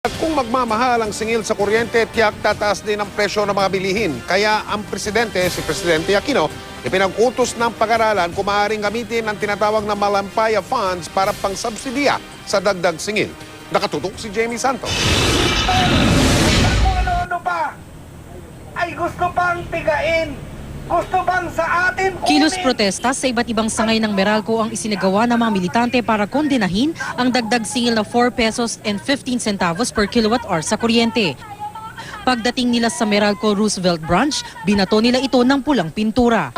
At kung magmamahal ang singil sa kuryente, tiyak tataas din ang presyo ng mga bilihin. Kaya ang presidente, si Presidente Aquino, ipinag-utos ng pag-aralan kung maaaring gamitin ang tinatawag na Malampaya Funds para pang-subsidiya sa dagdag singil. Nakatutok si Jamie Santos. ano-ano pa ay gusto pang tigain. Gusto bang sa atin Kilos protesta sa iba't ibang sangay ng Meralco ang isinagawa ng mga militante para kondenahin ang dagdag singil na 4 pesos and 15 centavos per kilowatt hour sa kuryente. Pagdating nila sa Meralco Roosevelt branch, binato nila ito ng pulang pintura.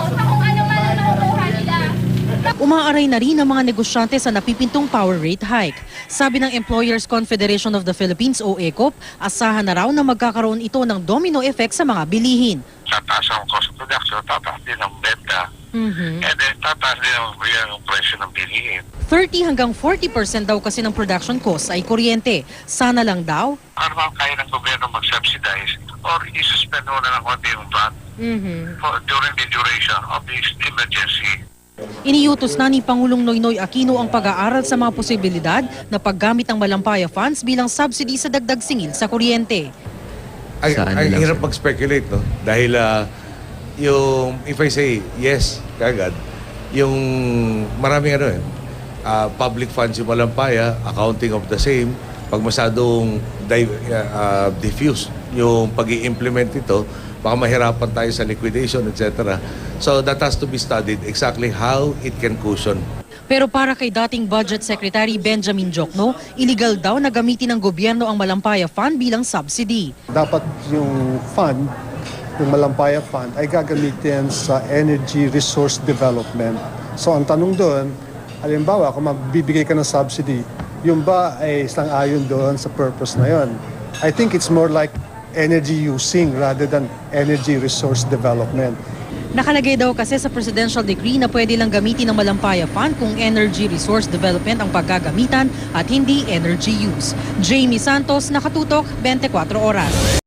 Umaaray na rin ang mga negosyante sa napipintong power rate hike. Sabi ng Employers Confederation of the Philippines o ECOP, asahan na raw na magkakaroon ito ng domino effect sa mga bilihin. Tataas ang cost of production, tataas din ang benta, Mhm. and then tataas din ang, ang presyo ng bilihin. 30 hanggang 40% daw kasi ng production cost ay kuryente. Sana lang daw Ano ba kaya ng gobyerno mag-subsidize or isuspend muna ng konti yung plan for, during the duration of this emergency? Iniutos na ni Pangulong Noynoy Aquino ang pag-aaral sa mga posibilidad na paggamit ng Malampaya Funds bilang subsidy sa dagdag singil sa kuryente. Ay, Saan ay, lang, hirap mag-speculate, no? Dahil ah, yung, if I say yes, kagad, yung maraming ano eh, ah, public funds yung malampaya, accounting of the same, pag masadong di- ah, diffuse yung pag implement ito, baka mahirapan tayo sa liquidation, etc. So that has to be studied exactly how it can cushion Pero para kay dating Budget Secretary Benjamin Jokno, illegal daw na gamitin ng gobyerno ang Malampaya Fund bilang subsidy. dapat yung fund, yung Malampaya Fund, ay gagamitin sa energy resource development. So ang tanong doon, halimbawa kung magbibigay ka ng subsidy, yung ba ay isang ayon doon sa purpose na yon? I think it's more like energy using rather than energy resource development. Nakalagay daw kasi sa presidential decree na pwede lang gamitin ng Malampaya Fund kung energy resource development ang paggagamitan at hindi energy use. Jamie Santos, Nakatutok, 24 Oras.